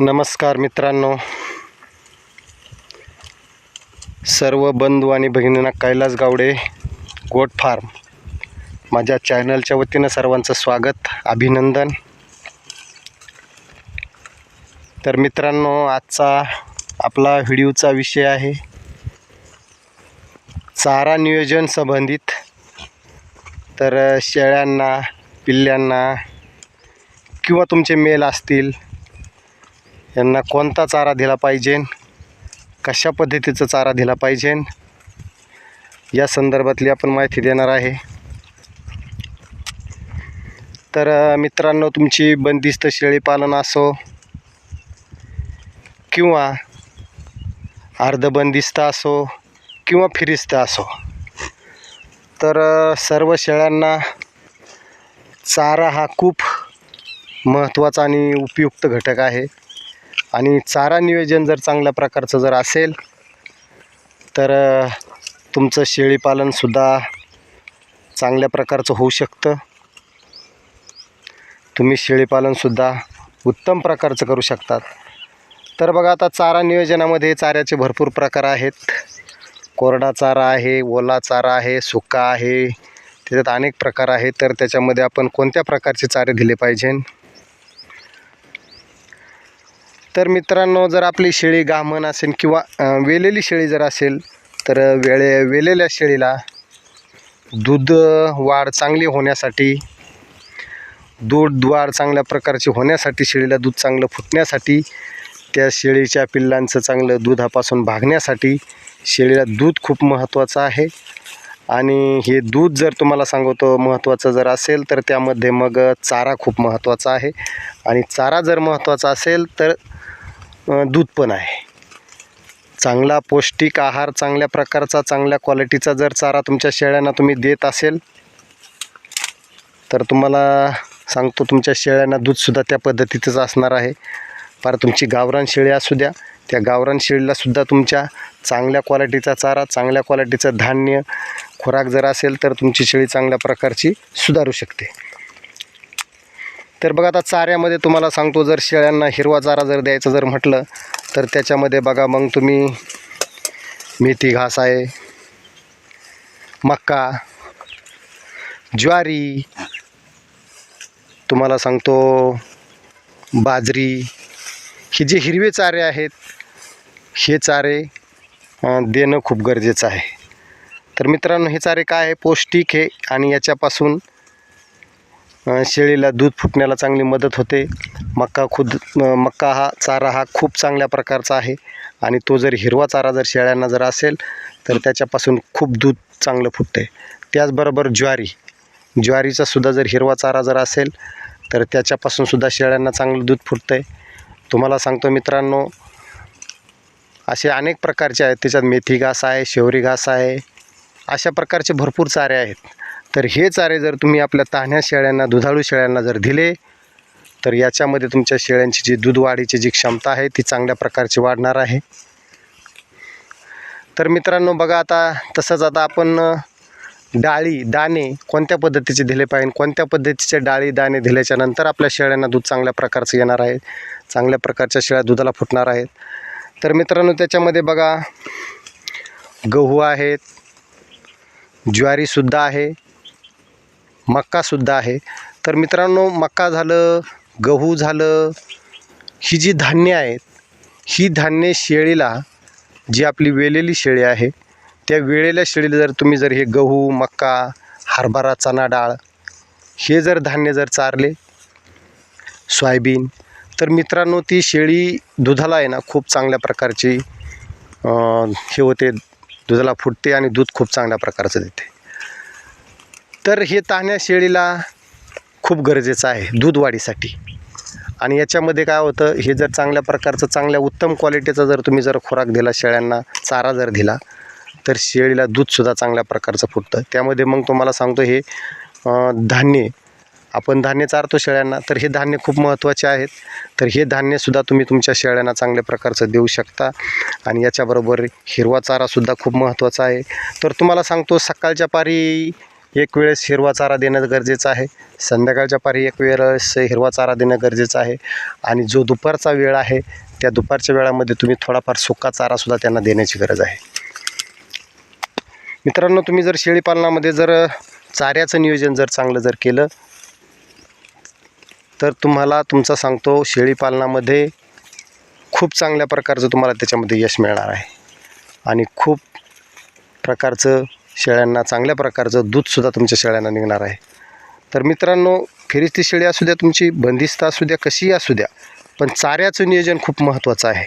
नमस्कार मित्रांनो. सर्व बंधू आणि भगिनींना कैलास गावडे गोट फार्म. माझ्या चॅनलच्या वतीनं सर्वांचं स्वागत अभिनंदन. तर मित्रांनो आजचा आपला व्हिडिओचा विषय आहे चारा नियोजन संबंधित. तर शेळ्यांना पिल्ल्यांना किंवा तुमचे मेल असतील यांना कोणता चारा दिला पाहिजे? कशा पद्धतीचा चारा दिला पाहिजे? या संदर्भातली आपण माहिती देणार आहे. तर मित्रांनो तुमची बंदिस्त शेळीपालन असो किंवा अर्धबंदिस्त असो किंवा फिरिस्त असो तर सर्व शेळ्यांना चारा हा खूप महत्त्वाचा आणि उपयुक्त घटक आहे. आणि चारा नियोजन जर चांगल्या प्रकारचं जर असेल तर तुमचं शेळीपालनसुद्धा चांगल्या प्रकारचं होऊ शकतं. तुम्ही शेळीपालनसुद्धा उत्तम प्रकारचं करू शकतात. तर बघा आता चारा नियोजनामध्ये चाऱ्याचे भरपूर प्रकार आहेत. कोरडा चारा आहे ओला चारा आहे सुका आहे त्याच्यात अनेक प्रकार आहेत. तर त्याच्यामध्ये आपण कोणत्या प्रकारचे चारे दिले पाहिजे तर मित्रांनो जर आपली शेळी गामण असेल किंवा वेलेली शेळी जर असेल तर वेळे वेलेल्या शेळीला दूध वाढ चांगली होण्यासाठी दूध वाढ चांगल्या प्रकारची होण्यासाठी शेळीला दूध चांगलं फुटण्यासाठी त्या शेळीच्या पिल्लांचं चांगलं दुधापासून भागण्यासाठी शेळीला दूध खूप महत्त्वाचं आहे. आणि हे दूध जर तुम्हाला सांगतो महत्त्वाचं जर असेल तर त्यामध्ये मग चारा खूप महत्त्वाचा आहे. आणि चारा जर महत्त्वाचा असेल तर दूध पण आहे. चांगला पौष्टिक आहार चांगल्या प्रकारचा चांगल्या क्वालिटीचा जर चारा तुमच्या शेळ्यांना तुम्ही देत असेल तर तुम्हाला सांगतो तुमच्या शेळ्यांना दूधसुद्धा त्या पद्धतीचंच असणार आहे. फार तुमची गावरान शेळी असू द्या त्या गावरान शेळीलासुद्धा तुमच्या चांगल्या क्वालिटीचा चारा चांगल्या क्वालिटीचं धान्य खुराक जर असेल तर तुमची शेळी चांगल्या प्रकारची सुधारू शकते. तर बघा आता चाऱ्यामध्ये तुम्हाला सांगतो जर शेळ्यांना हिरवा चारा जर द्यायचा जर म्हटलं तर त्याच्यामध्ये बघा मग तुम्ही मेथी घास आहे मक्का ज्वारी तुम्हाला सांगतो बाजरी हे जे हिरवे चारे आहेत हे चारे देणं खूप गरजेचं आहे. तर मित्रांनो हे चारे काय आहे? पौष्टिक आहे आणि याच्यापासून शेळीला दूध फुटण्याला चांगली मदत होते. मक्का खुद मक्का हा चारा हा खूप चांगल्या प्रकारचा आहे आणि तो जर हिरवा चारा जर शेळ्यांना जर असेल तर त्याच्यापासून खूप दूध चांगलं फुटते. त्याचबरोबर ज्वारी ज्वारीचा सुद्धा जर हिरवा चारा जर असेल तर त्याच्यापासून सुद्धा शेळ्यांना चांगलं दूध फुटतं आहे तुम्हाला सांगतो मित्रांनो असे अनेक प्रकारचे आहेत. त्याच्यात मेथी घास आहे शेवरी घास आहे. अशा प्रकारचे भरपूर चारे आहेत. तर हे चारे जर तुम्ही आपल्या तान्ह्या शेळ्यांना दुधाळू शेळ्यांना जर दिले तर याच्यामध्ये तुमच्या शेळ्यांची जी दूध वाढीची जी क्षमता आहे ती चांगल्या प्रकारची वाढणार आहे. तर मित्रांनो बघा आता तसंच आता आपण डाळी दाणे कोणत्या पद्धतीचे दिले पाहिजे? कोणत्या पद्धतीचे डाळी दाणे दिल्याच्यानंतर आपल्या शेळ्यांना दूध चांगल्या प्रकारचं येणार आहे. चांगल्या प्रकारच्या शेळ्या दुधाला फुटणार आहेत. तर मित्रांनो त्याच्यामध्ये बघा गहू आहेत ज्वारीसुद्धा आहे मक्कासुद्धा आहे. तर मित्रांनो मक्का झालं गहू झालं ही जी धान्य आहेत ही धान्य शेळीला जी आपली वेलेली शेळी आहे त्या वेळेल्या शेळीला जर तुम्ही जर हे गहू मक्का हरभरा चणा डाळ हे जर धान्य जर चारले सोयाबीन तर मित्रांनो ती शेळी दुधाला आहे ना खूप चांगल्या प्रकारची हे होते दुधाला फुटते आणि दूध खूप चांगल्या प्रकारचं देते. तर हे तान्या शेळीला खूप गरजेचं आहे दूध वाढीसाठी. आणि याच्यामध्ये काय होतं हे जर चांगल्या प्रकारचं चांगल्या उत्तम क्वालिटीचा जर तुम्ही जर खुराक दिला शेळ्यांना चारा जर दिला तर शेळीला दूधसुद्धा चांगल्या प्रकारचं फुटतं. त्यामध्ये मग तुम्हाला सांगतो हे धान्य आपण धान्य चारतो शेळ्यांना तर हे धान्य खूप महत्त्वाचे आहेत. तर हे धान्यसुद्धा तुम्ही तुमच्या शेळ्यांना चांगल्या प्रकारचं देऊ शकता. आणि याच्याबरोबर हिरवा चारासुद्धा खूप महत्त्वाचा आहे. तर तुम्हाला सांगतो सकाळच्या पारी एक वेळेस हिरवा चारा देणं गरजेचं आहे. संध्याकाळच्या पारी एक वेळेस हिरवा चारा देणं गरजेचं आहे. आणि जो दुपारचा वेळ आहे त्या दुपारच्या वेळामध्ये तुम्ही थोडाफार सुका चारासुद्धा त्यांना देण्याची गरज आहे. मित्रांनो तुम्ही जर शेळीपालनामध्ये जर चाऱ्याचं नियोजन जर चांगलं जर केलं तर तुम्हाला तुमचा सांगतो शेळीपालनामध्ये खूप चांगल्या प्रकारचं तुम्हाला त्याच्यामध्ये यश मिळणार आहे. आणि खूप प्रकारचं शेळ्यांना चांगल्या प्रकारचं दूधसुद्धा तुमच्या शेळ्यांना निघणार आहे. तर मित्रांनो फिरिस्ती शेळी असू द्या तुमची बंदिस्त असू द्या कशीही असू द्या पण चाऱ्याचं नियोजन खूप महत्त्वाचं आहे.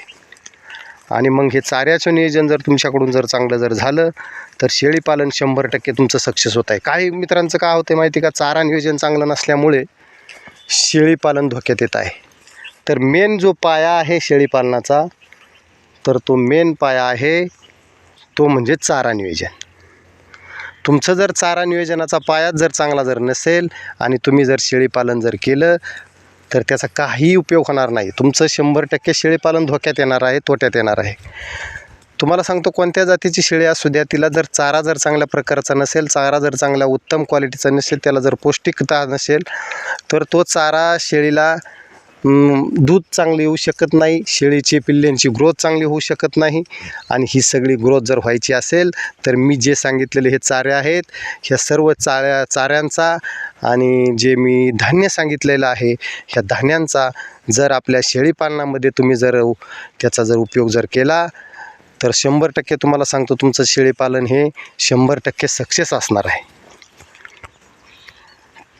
आणि मग हे चाऱ्याचं नियोजन जर तुमच्याकडून जर चांगलं जर झालं तर शेळीपालन शंभर टक्के तुमचं सक्सेस होत आहे. काही मित्रांचं काय होतं माहिती का? चारा नियोजन चांगलं नसल्यामुळे शेळीपालन धोक्यात येत आहे. तर मेन जो पाया आहे शेळीपालनाचा तर तो मेन पाया आहे तो म्हणजे चारा नियोजन. तुमचं जर चारा नियोजनाचा पायाच जर चांगला जर नसेल आणि तुम्ही जर शेळीपालन जर केलं तर त्याचा काही उपयोग होणार नाही. तुमचं शंभर टक्के शेळीपालन धोक्यात येणार आहे तोट्यात येणार आहे. तुम्हाला सांगतो कोणत्या जातीची शेळी असू द्या तिला जर चारा जर चांगल्या प्रकारचा नसेल चारा जर चांगल्या उत्तम क्वालिटीचा नसेल त्याला जर पौष्टिकता नसेल तर तो चारा शेळीला दूध चांगले येऊ शकत नाही शेळीची पिल्ल्यांची ग्रोथ चांगली होऊ शकत नाही आणि ही सगळी ग्रोथ जर व्हायची असेल तर मी जे सांगितलेले हे चारे आहेत ह्या सर्व चाऱ्या चाऱ्यांचा आणि जे मी धान्य सांगितलेलं आहे ह्या धान्यांचा जर आपल्या शेळीपालनामध्ये तुम्ही जर त्याचा जर उपयोग जर केला तर शंभर टक्के तुम्हाला सांगतो तुमचं शेळीपालन हे शंभर टक्के सक्सेस असणार आहे.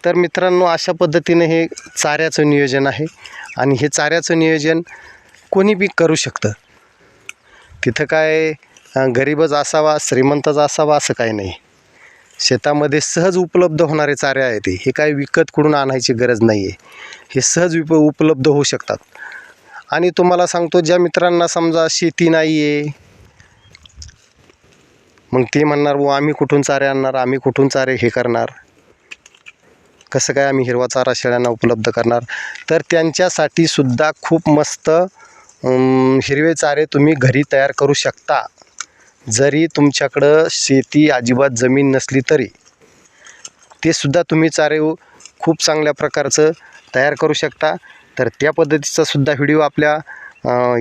तर मित्रांनो अशा पद्धतीने हे चाऱ्याचं नियोजन आहे आणि हे चाऱ्याचं नियोजन कोणी बी करू शकतं. तिथं काय गरीबच असावा श्रीमंतच असावा असं काही नाही. शेतामध्ये सहज उपलब्ध होणारे चारे आहेत हे. हे काय विकत कुठून आणायची गरज नाही आहे हे सहज विप उपलब्ध होऊ शकतात. आणि तुम्हाला सांगतो ज्या मित्रांना समजा शेती नाही आहे मग ते म्हणणार व आम्ही कुठून चारे आणणार आम्ही कुठून चारे हे करणार? कसं काय आम्ही हिरवा चारा शेळ्यांना उपलब्ध करणार? तर त्यांच्यासाठी सुद्धा खूप मस्त हिरवे चारे तुम्ही घरी तयार करू शकता. जरी तुमच्याकडं शेती अजिबात जमीन नसली तरी. ते सुद्धा तुम्ही चारे खूप चांगल्या प्रकारचं तयार करू शकता. तर त्या पद्धतीचा सुद्धा व्हिडिओ आपल्या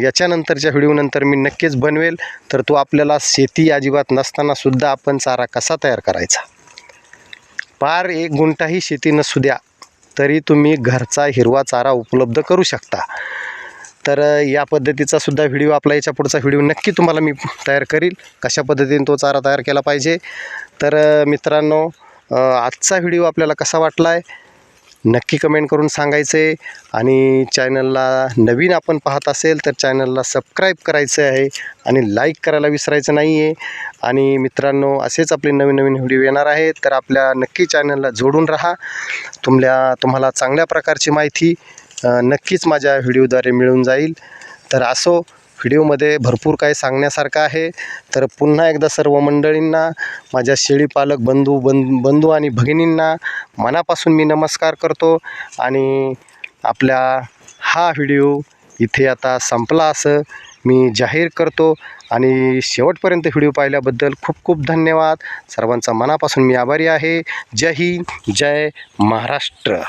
याच्यानंतरच्या व्हिडिओनंतर मी नक्कीच बनवेल तर तो आपल्याला शेती अजिबात नसतानासुद्धा आपण चारा कसा तयार करायचा? पार एक गुंठाही शेती नसू द्या तरी तुम्ही घरचा हिरवा चारा उपलब्ध करू शकता. तर या पद्धतीचा सुद्धा व्हिडिओ आपला याच्या पुढचा व्हिडिओ नक्की तुम्हाला मी तयार करील कशा पद्धतीने तो चारा तयार केला पाहिजे. तर मित्रांनो आजचा व्हिडिओ आपल्याला कसा वाटला आहे नक्की कमेंट करून सांगायचं. आहे आणि चॅनलला नवीन आपण पाहत असेल तर चॅनलला सबस्क्राईब करायचं आहे आणि लाईक करायला विसरायचं नाही आहे आणि मित्रांनो असेच आपले नवीन नवीन व्हिडिओ येणार आहेत तर आपल्या नक्की चॅनलला जोडून राहा. तुमल्या तुम्हाला चांगल्या प्रकारची माहिती नक्कीच माझ्या व्हिडिओद्वारे मिळून जाईल. तर असो व्हिडिओमध्ये भरपूर काही सांगण्यासारखं आहे. तर पुन्हा एकदा सर्व मंडळींना माझ्या शेळीपालक बंधू बं बंधू आणि भगिनींना मनापासून मी नमस्कार करतो आणि आपल्या हा व्हिडिओ इथे आता संपला असं मी जाहीर करतो आणि शेवटपर्यंत व्हिडिओ पाहिल्याबद्दल खूप खूप धन्यवाद. सर्वांचा मनापासून मी आभारी आहे. जय हिंद जय महाराष्ट्र.